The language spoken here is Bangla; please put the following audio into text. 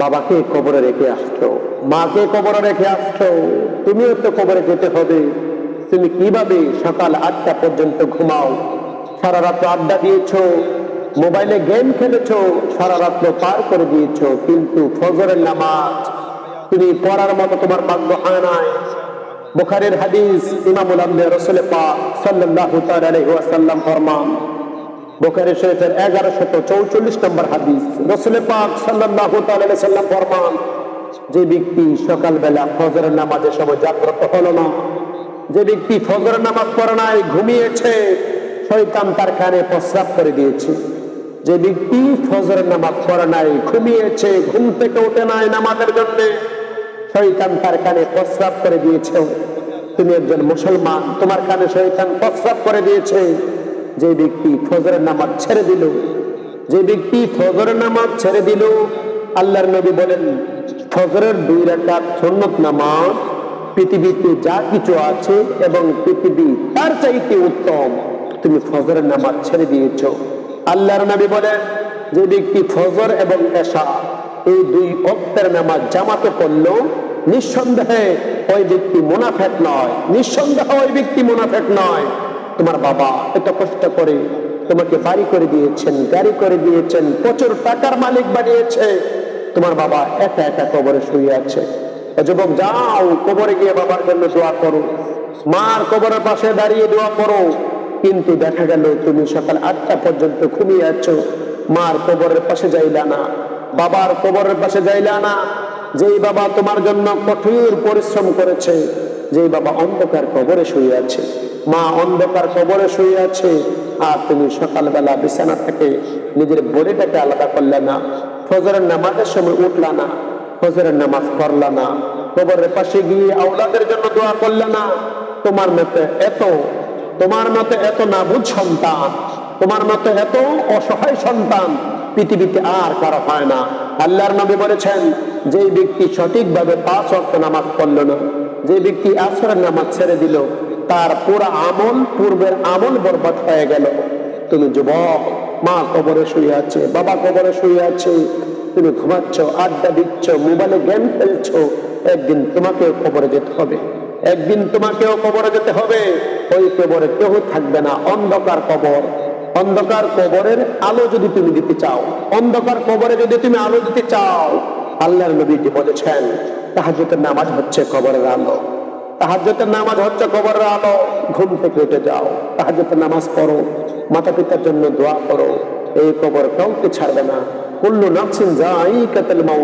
বাবাকে কবরে রেখে আসছো, মাকে কবরে রেখে আসছো, তুমিও তো কবরে যেতে হবে। তুমি কীভাবে সকাল আটটা পর্যন্ত ঘুমাও? সারা রাত আড্ডা দিয়েছ, মোবাইলে গেম খেলেছো, সারা রাত্র পার করে দিয়েছ, কিন্তু ফজরের নামাজ তুমি পড়ার মতো তোমার ভাগ্য হয় নাই। বুখারের হাদিস ইমামুল আম্বিয়া রসুল তাআলা আলাইহি ওয়াসাল্লাম ফরমান বুখারী শরীফের 1144 নম্বর হাদিস। রসুল পাক সাল্লাম ফরমান, যে ব্যক্তি সকালবেলা ফজরের নামাজের সময় জাগ্রত হলো না, যে ব্যক্তি ফজরের নামাজ পড়ে নাই, ঘুমিয়েছে, শয়তান তার কানে প্রস্রাব করে দিয়েছে। যে ব্যক্তি ফজরের নামাজ পড়ে নাই, ঘুমিয়েছে, ঘুম থেকে উঠে নাই নামাজের জন্য, শয়তান তার কানে প্রস্রাব করে দিয়েছে। তুমি একজন মুসলমান, তোমার কানে শয়তান প্রস্রাব করে দিয়েছে। যে ব্যক্তি ফজরের নামাজ ছেড়ে দিল, যে ব্যক্তি ফজরের নামাজ ছেড়ে দিল, আল্লাহর নবী বলেন, ফজরের দুই রাকাত সুন্নত নামাজ পৃথিবীতে যা কিছু আছে এবং পৃথিবী তার চাইতে উত্তম, তুমি ফজরের নামাজ ছেড়ে দিয়েছ। আল্লাহর নবী বলেন, যে ব্যক্তি ফজর এবং এশা, এই দুই অক্তের নামাজ জামাতে পড়ল নিঃসন্দেহে ওই ব্যক্তি মুনাফেক নয়, নিঃসন্দেহে ওই ব্যক্তি মুনাফেক নয়। তোমার বাবা এত কষ্ট করে তোমাকে বাড়ি করে দিয়েছেন, গাড়ি করে দিয়েছেন, প্রচুর টাকার মালিক বানিয়েছে। তোমার বাবা একা একা কবরে শুয়ে আছে। যুবক, যাও, কবরে গিয়ে বাবার জন্য দোয়া করো। মার কবরের পাশে দাঁড়িয়ে দোয়া করো। কিন্তু দেখা গেল তুমি সকাল আটটা পর্যন্ত ঘুমিয়ে আছো। মার কবরের পাশে যাইলা না। বাবার কবরের পাশে যাইলা না। যেই বাবা তোমার জন্য কঠোর পরিশ্রম করেছে, যেই বাবা অন্ধকার কবরে শুয়ে আছে। মা অন্ধকার কবরে শুয়ে আছে। আর তুমি সকালবেলা বিছানা থেকে নিজের বডিটাকে আলাদা করলে না। ফজরের নামাজের সময় উঠলা না। ফজরের নামাজ পড়লা না। কবরের পাশে গিয়ে আওলাদের জন্য দোয়া করলে না। তোমার মতে এত, তোমার মতে এত নাবুদ সন্তান, তোমার মতে এত অসহায় সন্তান পৃথিবীতে আর কারও হয় না। আল্লাহর নবী বলেছেন যে ব্যক্তি সঠিকভাবে পাঁচ অর্থ নামাজ পড়ল না যে ব্যক্তি আসরের নামাজ ছেড়ে দিল তার পুরা আমল, পূর্বের আমল বরবাদ হয়ে গেল। তুমি যুবক, মা কবরে শুয়ে আছে, বাবা কবরে শুয়ে আছে, তুমি ঘুমাচ্ছ, আড্ডা দিচ্ছ, মোবাইলে গেম খেলছো, একদিন তোমাকেও কবরে যেতে হবে। একদিন তোমাকেও কবরে যেতে হবে। ওই কবরে কেউ থাকবে না, অন্ধকার কবর। অন্ধকার কবরের আলো যদি তুমি দিতে চাও, অন্ধকার কবরে যদি তুমি আলো দিতে চাও, আল্লাহর নবীজি বলেছেন তাহাজ্জুদের নামাজ হচ্ছে কবরের আলো। তাহাজ্জুদের নামাজ হচ্ছে কবরের আলো। ঘুম থেকে উঠে যাও। তাহাজ্জুদের নামাজ পড়ো। মাতা পিতার জন্য দোয়া করো। এই কবর কাউকে ছাড়বে না। কুল্লু নাফসিন যাই মাউত।